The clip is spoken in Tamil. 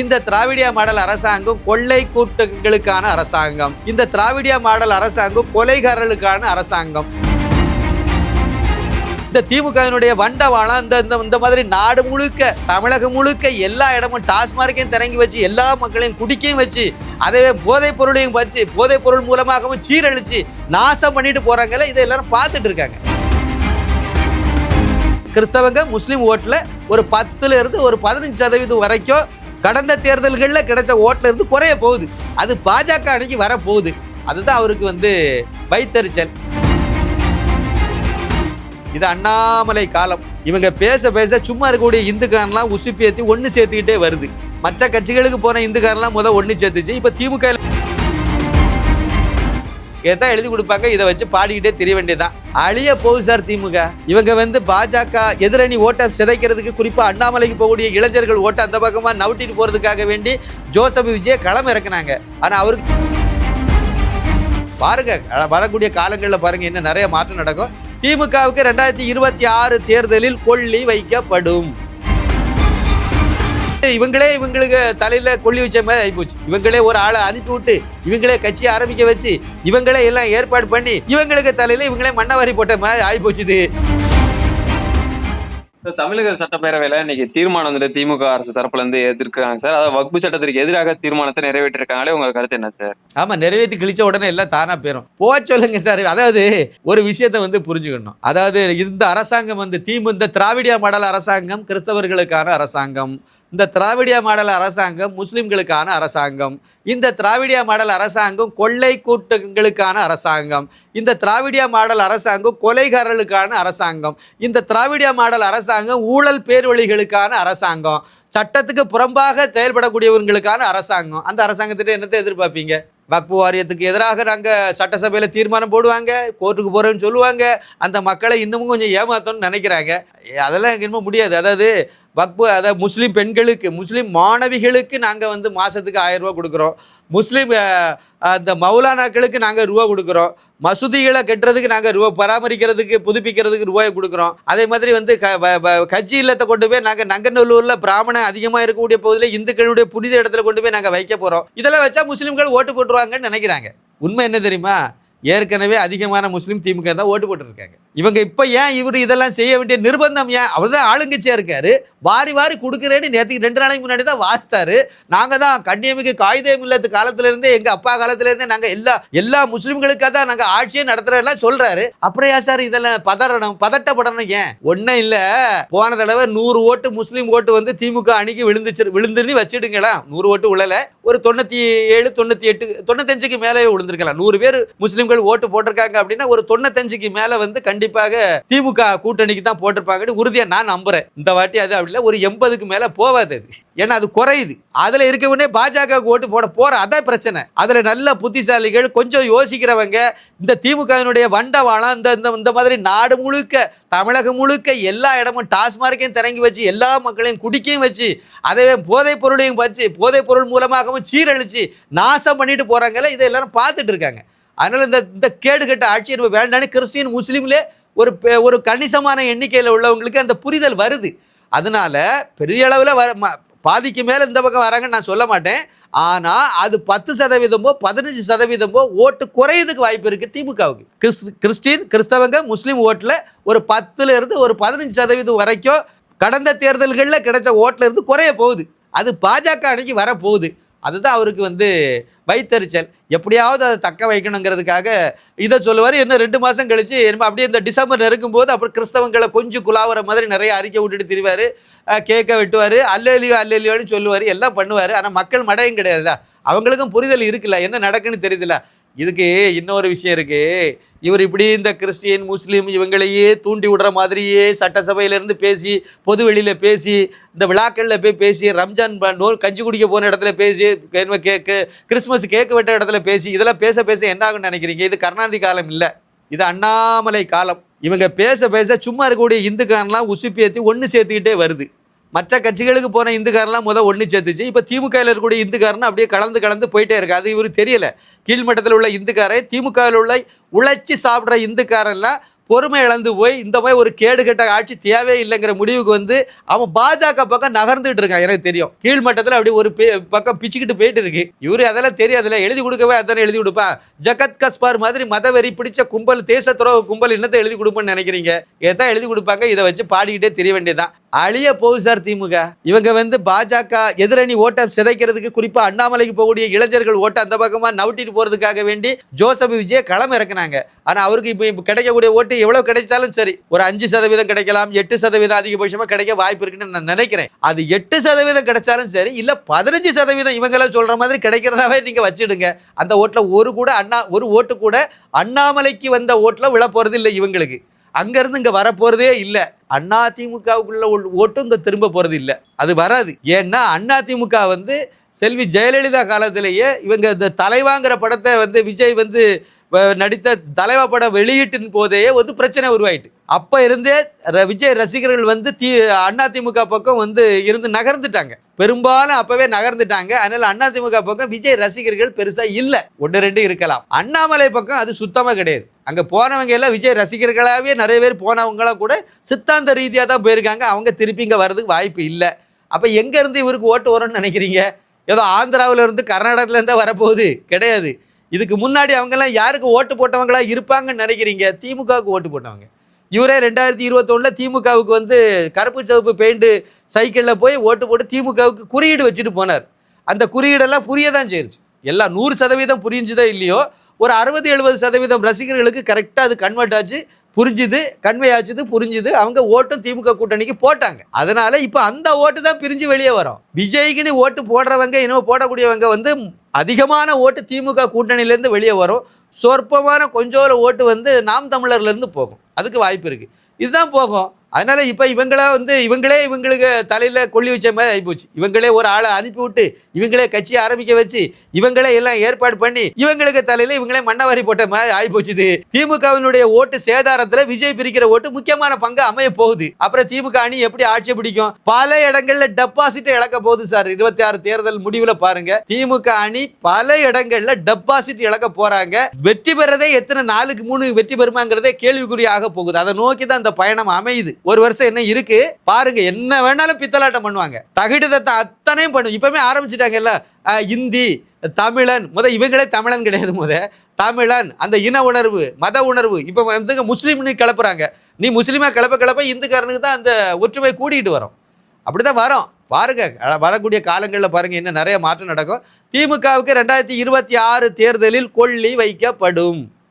இந்த திராவிடிய மாடல் அரசாங்கம் கொள்ளை கூட்டங்களுக்கான அரசாங்கம். இந்த திராவிடிய மாடல் அரசாங்கம் கொலைகாரர்களுக்கான அரசாங்கம். இந்த திமுகவினுடைய வண்டவாளம் இந்த இந்த இந்த மாதிரி நாடு முழுக்க தமிழகம் முழுக்க எல்லா இடமும் டாஸ்மார்க்கையும் திறங்கி வச்சு எல்லா மக்களையும் குடிக்கையும் வச்சு அதே போதைப் பொருளையும் வச்சு போதைப் பொருள் மூலமாகவும் சீரழிச்சு நாசம் பண்ணிட்டு போறாங்கல்ல இதை எல்லாரும் பார்த்துட்டு இருக்காங்க. கிறிஸ்தவங்க முஸ்லீம் ஓட்டில் ஒரு பத்துல இருந்து ஒரு பதினஞ்சு சதவீதம் வரைக்கும் கடந்த தேர்தல்களில் கிடைச்ச ஓட்டில் இருந்து குறைய போகுது. அது பாஜக அன்னைக்கு வரப்போகுது. அதுதான் அவருக்கு வந்து வைத்தறிச்சல். இது அண்ணாமலை காலம். இவங்க பேச பேச சும்மா இருக்கக்கூடிய இந்துக்காரன்லாம் உசுப்பி ஏற்றி ஒன்று சேர்த்துக்கிட்டே வருது. மற்ற கட்சிகளுக்கு போன இந்துக்காரன்லாம் முத ஒன்று சேர்த்துச்சு. இப்போ திமுக இதைத்தான் எழுதி கொடுப்பாங்க இதை வச்சு பாடிக்கிட்டே தெரிய வேண்டியதான் அழிய போகுது சார் திமுக. இவங்க வந்து பாஜக எதிரணி ஓட்டை சிதைக்கிறதுக்கு குறிப்பாக அண்ணாமலைக்கு போகக்கூடிய இளைஞர்கள் ஓட்டை அந்த பக்கமாக நவுட்டிட்டு போகிறதுக்காக வேண்டி ஜோசப் விஜய களம் இறக்குனாங்க. ஆனால் அவருக்கு பாருங்க வரக்கூடிய காலங்களில் பாருங்க இன்னும் நிறைய மாற்றம் நடக்கும். திமுகவுக்கு ரெண்டாயிரத்தி இருபத்தி ஆறு தேர்தலில் கொள்ளி வைக்கப்படும். இவங்களே இவங்களுக்கு தலையில கொள்ளி வச்ச மாதிரி ஆயிப்போச்சு. இவங்களே ஒரு ஆளை அனுப்பி விட்டு இவங்களே கட்சி ஆரம்பிக்க வச்சு இவங்களே எல்லாம் ஏற்பாடு பண்ணி இவங்களுக்கு தலையில இவங்களே மண்ணவாரி போட்ட மாதிரி ஆயிப்போச்சு இது தமிழக சட்டப்பேரவையில இன்னைக்கு தீர்மானம் வந்துட்டு திமுக அரசு தரப்புல இருந்து எதிர்க்கிறாங்க சார். அதாவது வக்பு சட்டத்திற்கு எதிராக தீர்மானத்தை நிறைவேற்றிருக்காங்களே உங்க கருத்து என்ன சார்? ஆமா நிறைவேற்றி கிழிச்ச உடனே எல்லாம் தானா போயிரும். போக சொல்லுங்க சார். அதாவது ஒரு விஷயத்தை வந்து புரிஞ்சுக்கணும். அதாவது இந்த அரசாங்கம் வந்து திமு இந்த திராவிடியா மாடல் அரசாங்கம் கிறிஸ்தவர்களுக்கான அரசாங்கம். இந்த திராவிடிய மாடல் அரசாங்கம் முஸ்லிம்களுக்கான அரசாங்கம். இந்த திராவிடிய மாடல் அரசாங்கம் கொள்ளை கூட்டங்களுக்கான அரசாங்கம். இந்த திராவிடிய மாடல் அரசாங்கம் கொலைகாரர்களுக்கான அரசாங்கம். இந்த திராவிடிய மாடல் அரசாங்கம் ஊழல் பேர்வழிகளுக்கான அரசாங்கம். சட்டத்துக்கு புறம்பாக செயல்படக்கூடியவர்களுக்கான அரசாங்கம். அந்த அரசாங்கத்திட்ட என்னத்தை எதிர்பார்ப்பீங்க? வக்பு வாரியத்துக்கு எதிராக நாங்கள் சட்டசபையில் தீர்மானம் போடுவாங்க கோர்ட்டுக்கு போகிறோன்னு சொல்லுவாங்க. அந்த மக்களை இன்னமும் கொஞ்சம் ஏமாத்தணும்னு நினைக்கிறாங்க. அதெல்லாம் இன்னமும் முடியாது. அதாவது வக்பு அதாவது முஸ்லீம் பெண்களுக்கு முஸ்லீம் மாணவிகளுக்கு நாங்கள் வந்து மாதத்துக்கு ஆயிரம் ரூபா கொடுக்குறோம். முஸ்லீம் அந்த மௌலானாக்களுக்கு நாங்கள் ரூபா கொடுக்குறோம். மசூதிகளை கட்டுறதுக்கு நாங்கள் ரூபா பராமரிக்கிறதுக்கு புதுப்பிக்கிறதுக்கு ரூபாய் கொடுக்குறோம். அதே மாதிரி வந்து க வ- வ- கட்சி இல்லத்தை கொண்டு போய் நாங்கள் நங்கநல்லூரில் பிராமணன் அதிகமாக இருக்கக்கூடிய பகுதியில் இந்துக்களுடைய புனித இடத்துல கொண்டு போய் நாங்கள் வைக்க போகிறோம் இதெல்லாம் வச்சா முஸ்லீம்கள் ஓட்டு போட்டுருவாங்கன்னு நினைக்கிறாங்க. உண்மை என்ன தெரியுமா? ஏற்கனவே அதிகமான முஸ்லீம் திமுக தான் ஓட்டு போட்டுருக்காங்க. இவங்க இப்போ ஏன் இவர் இதெல்லாம் செய்ய வேண்டிய நிர்பந்தம் ஏன்? அவர் தான் ஆளுங்கட்சியாக இருக்காரு. வாரி வாரி கொடுக்குறேன்னு நேற்றுக்கு ரெண்டு நாளைக்கு முன்னாடி தான் வாசித்தாரு. நாங்கள் தான் கண்ணியமிகு காகிதம் இல்லத்து காலத்துலேருந்தே எங்கள் அப்பா காலத்துலேருந்தே நாங்கள் எல்லா எல்லா முஸ்லீம்களுக்காக தான் நாங்கள் ஆட்சியை நடத்துகிறோம்லாம் சொல்கிறாரு அப்புறம் ஏன் சார் இதெல்லாம் பதறணும் பதட்டப்படணும் ஏன்? ஒன்றும் இல்லை. போன தடவை நூறு ஓட்டு முஸ்லீம் ஓட்டு வந்து திமுக அணிக்கு விழுந்துச்சு விழுந்துன்னு வச்சுடுங்களா? நூறு ஓட்டு உழல. ஒரு தொண்ணூற்றி ஏழு தொண்ணூற்றி எட்டு தொண்ணூத்தஞ்சுக்கு மேலே விழுந்திருக்கலாம். நூறு பேர் முஸ்லீம்கள் ஓட்டு போட்டிருக்காங்க அப்படின்னா ஒரு தொண்ணூத்தஞ்சுக்கு மேலே வந்து கண்டிப்பாக திமுக கூட்டணிக்கு தான் போட்டிருப்பாங்கன்னு உறுதியாக நான் நம்புகிறேன் இந்த வாட்டி அது அப்படி இல்லை ஒரு எண்பதுக்கு மேலே போகாது அது. ஏன்னா அது குறையுது. அதில் இருக்கவனே பாஜக ஓட்டு போட போகிற அதான் பிரச்சனை. அதில் நல்ல புத்திசாலிகள் கொஞ்சம் யோசிக்கிறவங்க இந்த திமுகவினுடைய வண்டவாளம் இந்த இந்த இந்த மாதிரி நாடு முழுக்க தமிழகம் முழுக்க எல்லா இடமும் டாஸ்மார்க்கையும் திறங்கி வச்சு எல்லா மக்களையும் குடிக்கையும் வச்சு அதே போதைப் பொருளையும் வச்சு போதைப் பொருள் மூலமாகவும் சீரழித்து நாசம் பண்ணிட்டு போகிறாங்கல்ல இதை எல்லாரும் பார்த்துட்டு இருக்காங்க. அதனால் இந்த இந்த கேடு கட்ட ஆட்சி நம்ம வேண்டான்னு கிறிஸ்டின் முஸ்லீம்லே ஒரு பெ- ஒரு கணிசமான எண்ணிக்கையில் உள்ளவங்களுக்கு அந்த புரிதல் வருது. அதனால பெரிய அளவில் வர ம- பாதிக்கு மேலே இந்த பக்கம் வராங்கன்னு நான் சொல்ல மாட்டேன். ஆனால் அது பத்து சதவீதமோ பதினஞ்சு சதவீதமோ ஓட்டு குறையதுக்கு வாய்ப்பு இருக்குது திமுகவுக்கு. கிறிஸ் கிறிஸ்டின் கிறிஸ்தவங்க முஸ்லீம் ஓட்டில் ஒரு பத்துலேருந்து ஒரு பதினஞ்சு சதவீதம் வரைக்கும் கடந்த தேர்தல்களில் கிடைச்ச ஓட்டில் இருந்து குறைய போகுது. அது பாஜக அன்னைக்கு வரப்போகுது. அதுதான் அவருக்கு வந்து வைத்தறிச்சல். எப்படியாவது அதை தக்க வைக்கணுங்கிறதுக்காக இதை சொல்லுவார். இன்னும் ரெண்டு மாதம் கழித்து என்ன அப்படியே இந்த டிசம்பர் நெருங்கும்போது அப்புறம் கிறிஸ்தவங்களை கொஞ்சம் குலாவுற மாதிரி நிறைய அறிக்கை விட்டுட்டு திரிவார். கேட்க வெட்டுவார். அல்லலியோ அல்லலியோன்னு சொல்லுவார். எல்லாம் பண்ணுவார். ஆனால் மக்கள் மடையும் கிடையாதுல்ல. அவங்களுக்கும் புரிதல் இருக்குல்ல. என்ன நடக்குன்னு தெரியுதுல்ல. இதுக்கு இன்னொரு விஷயம் இருக்கு. இவர் இப்படி இந்த கிறிஸ்டியன் முஸ்லீம் இவங்களையே தூண்டி விடுற மாதிரியே சட்டசபையிலேருந்து பேசி பொது வெளியில் பேசி இந்த விழாக்களில் போய் பேசி ரம்ஜான் ப- நோல் கஞ்சி குடிக்க போன இடத்துல பேசி கேக்கு கிறிஸ்மஸ் கேக்கு வெட்ட இடத்துல பேசி இதெல்லாம் பேச பேச என்ன ஆகும்னு நினைக்கிறீங்க? இது கருணாநிதி காலம் இல்லை. இது அண்ணாமலை காலம். இவங்க பேச பேச சும்மா இருக்கக்கூடிய இந்துக்காரன்லாம் உசுப்பி ஏற்றி ஒன்று சேர்த்துக்கிட்டே வருது. மற்ற கட்சிகளுக்கு போன இந்துக்காரெல்லாம் முதல் ஒன்று சேர்த்துச்சு. இப்போ திமுகவில் இருக்கக்கூடிய இந்துக்காரன் அப்படியே கலந்து கலந்து போயிட்டே இருக்காது அது தெரியல. கீழ்மட்டத்தில் உள்ள இந்துக்காரை திமுகவில் உள்ள உழைச்சி சாப்பிட்ற இந்துக்காரெல்லாம் பொறுமை இழந்து போய் இந்த மாதிரி ஒரு கேடுகெட்ட ஆட்சி தேவையில்லைங்கிற முடிவுக்கு வந்து அவன் பாஜக பக்கம் நகர்ந்துட்டு இருக்கான். எனக்கு தெரியும். கீழ்மட்டத்தில் அப்படி ஒரு பே- பக்கம் பிச்சுக்கிட்டு போயிட்டு இருக்கு. இவரு அதெல்லாம் தெரியாதுல்ல. எழுதி கொடுக்கவே அதானே எழுதி கொடுப்பா. ஜகத் கஸ்பார் மாதிரி மதவெறி பிடிச்ச கும்பல் தேச துறவு கும்பல் என்னத்தை எழுதி கொடுப்பேன்னு நினைக்கிறீங்க? இதைத்தான் எழுதி கொடுப்பாங்க. இதை வச்சு பாடிக்கிட்டே தெரிய வேண்டியதான் அழிய போகுது சார் திமுக. இவங்க வந்து பாஜக எதிரணி ஓட்டம் சிதைக்கிறதுக்கு குறிப்பா அண்ணாமலைக்கு போகக்கூடிய இளைஞர்கள் ஓட்டை அந்த பக்கமா நவுட்டிட்டு போறதுக்காக வேண்டி ஜோசப் விஜய களம் இறக்குனாங்க. ஆனா அவருக்கு இப்போ இப்போ கிடைக்கக்கூடிய ஓட்டு எவ்வளவு கிடைச்சாலும் சரி. ஒரு அஞ்சு சதவீதம் கிடைக்கலாம் எட்டு சதவீதம் அதிகபட்சமா கிடைக்க வாய்ப்பு இருக்குன்னு நான் நினைக்கிறேன். அது எட்டு சதவீதம் கிடைச்சாலும் சரி இல்ல பதினஞ்சு சதவீதம் இவங்களாம் சொல்ற மாதிரி கிடைக்கிறதாவே நீங்க வச்சிடுங்க. அந்த ஓட்டுல ஒரு கூட அண்ணா ஒரு ஓட்டு கூட அண்ணாமலைக்கு வந்த ஓட்டுல விழ போறது இல்லை இவங்களுக்கு. அங்கேருந்து இங்கே வரப்போகிறதே இல்லை. அண்ணா திமுகவுக்குள்ள ஓட்டும் இங்கே திரும்ப போகிறது இல்லை. அது வராது. ஏன்னா அண்ணா திமுக வந்து செல்வி ஜெயலலிதா காலத்திலேயே இவங்க இந்த தலைவாங்கிற படத்தை வந்து விஜய் வந்து நடித்த தலைவா படம் வெளியீட்டின் போதே வந்து பிரச்சனை உருவாயிட்டு. அப்போ இருந்தே ர- விஜய் ரசிகர்கள் வந்து தி அண்ணா திமுக பக்கம் வந்து இருந்து நகர்ந்துட்டாங்க. பெரும்பாலும் அப்பவே நகர்ந்துட்டாங்க. அதனால அண்ணா திமுக பக்கம் விஜய் ரசிகர்கள் பெருசாக இல்லை. ஒன்று ரெண்டு இருக்கலாம். அண்ணாமலை பக்கம் அது சுத்தமாக கிடையாது. அங்கே போனவங்க எல்லாம் விஜய் ரசிகர்களாகவே நிறைய பேர் போனவங்களாம் கூட சித்தாந்த ரீதியாக தான் போயிருக்காங்க. அவங்க திருப்பி இங்கே வர்றதுக்கு வாய்ப்பு இல்லை. அப்போ எங்கேருந்து இவருக்கு ஓட்டு வரும்னு நினைக்கிறீங்க? ஏதோ ஆந்திராவிலேருந்து இருந்து வரப்போகுது. கிடையாது. இதுக்கு முன்னாடி அவங்கெல்லாம் யாருக்கு ஓட்டு போட்டவங்களா இருப்பாங்கன்னு நினைக்கிறீங்க? திமுகவுக்கு ஓட்டு போட்டவங்க. இவரே ரெண்டாயிரத்தி இருபத்தொன்னில் திமுகவுக்கு வந்து கருப்பு சிவப்பு பெயிண்ட்டு சைக்கிளில் போய் ஓட்டு போட்டு திமுகவுக்கு குறியீடு வச்சுட்டு போனார். அந்த குறியீடெல்லாம் புரிய தான் செய்யுச்சு எல்லாம் நூறு சதவீதம் புரிஞ்சுதோ இல்லையோ ஒரு அறுபது எழுபது சதவீதம் ரசிகர்களுக்கு கரெக்டாக அது கன்வெர்ட் ஆச்சு புரிஞ்சுது கன்வே ஆச்சுது புரிஞ்சுது. அவங்க ஓட்டும் திமுக கூட்டணிக்கு போட்டாங்க. அதனால இப்போ அந்த ஓட்டு தான் பிரிஞ்சு வெளியே வரும். விஜய்க்குன்னு ஓட்டு போடுறவங்க இன்னும் போடக்கூடியவங்க வந்து அதிகமான ஓட்டு திமுக கூட்டணியிலேருந்து வெளியே வரும். சொற்பமான கொஞ்சோல ஓட்டு வந்து நாம் தமிழர்லேருந்து போகும். அதுக்கு வாய்ப்பு இருக்குது இதுதான் போகும். அதனால இப்போ இவங்களா வந்து இவங்களே இவங்களுக்கு தலையில் கொள்ளி வச்ச மாதிரி ஆகிப்போச்சு இவங்களே ஒரு ஆளை அனுப்பிவிட்டு இவங்களே கட்சியை ஆரம்பிக்க வச்சு இவங்களே எல்லாம் ஏற்பாடு பண்ணி இவங்களுக்கு தலையில் இவங்களே மண்ணவாரி போட்ட மாதிரி ஆகிப்போச்சு இது திமுகவினுடைய ஓட்டு சேதாரத்தில் விஜய் பிரிக்கிற ஓட்டு முக்கியமான பங்கு அமைய போகுது. அப்புறம் திமுக அணி எப்படி ஆட்சி பிடிக்கும்? பல இடங்களில் டெபாசிட்டை இழக்க போகுது சார். இருபத்தி ஆறு தேர்தல் முடிவில் பாருங்க. திமுக அணி பல இடங்களில் டெபாசிட் இழக்க போகிறாங்க வெற்றி பெறதே எத்தனை நாளுக்கு மூணு வெற்றி பெறுமாங்கிறதே கேள்விக்குறியாக போகுது. அதை நோக்கி தான் இந்த பயணம் அமையுது. ஒரு வருஷம் என்ன இருக்கு? பாருங்க என்ன வேணாலும் பித்தலாட்டம் பண்ணுவாங்க. தகிடத்தை அத்தனையும் பண்ணும் இப்பவுமே ஆரம்பிச்சிட்டாங்கல்ல இந்தி தமிழன். முத இவங்களே தமிழன் கிடையாது முத. தமிழன் அந்த இன உணர்வு மத உணர்வு. இப்போ வந்துங்க முஸ்லீம்னு கிளப்புறாங்க. நீ முஸ்லீமாக கிளப்ப கிளப்ப இந்துக்காரனுக்கு தான் அந்த ஒற்றுமை கூட்டிகிட்டு வரும். அப்படிதான் வரும். பாருங்க வரக்கூடிய காலங்களில் பாருங்க இன்னும் நிறைய மாற்றம் நடக்கும். திமுகவுக்கு ரெண்டாயிரத்தி இருபத்தி ஆறு தேர்தலில் கொள்ளி வைக்கப்படும்.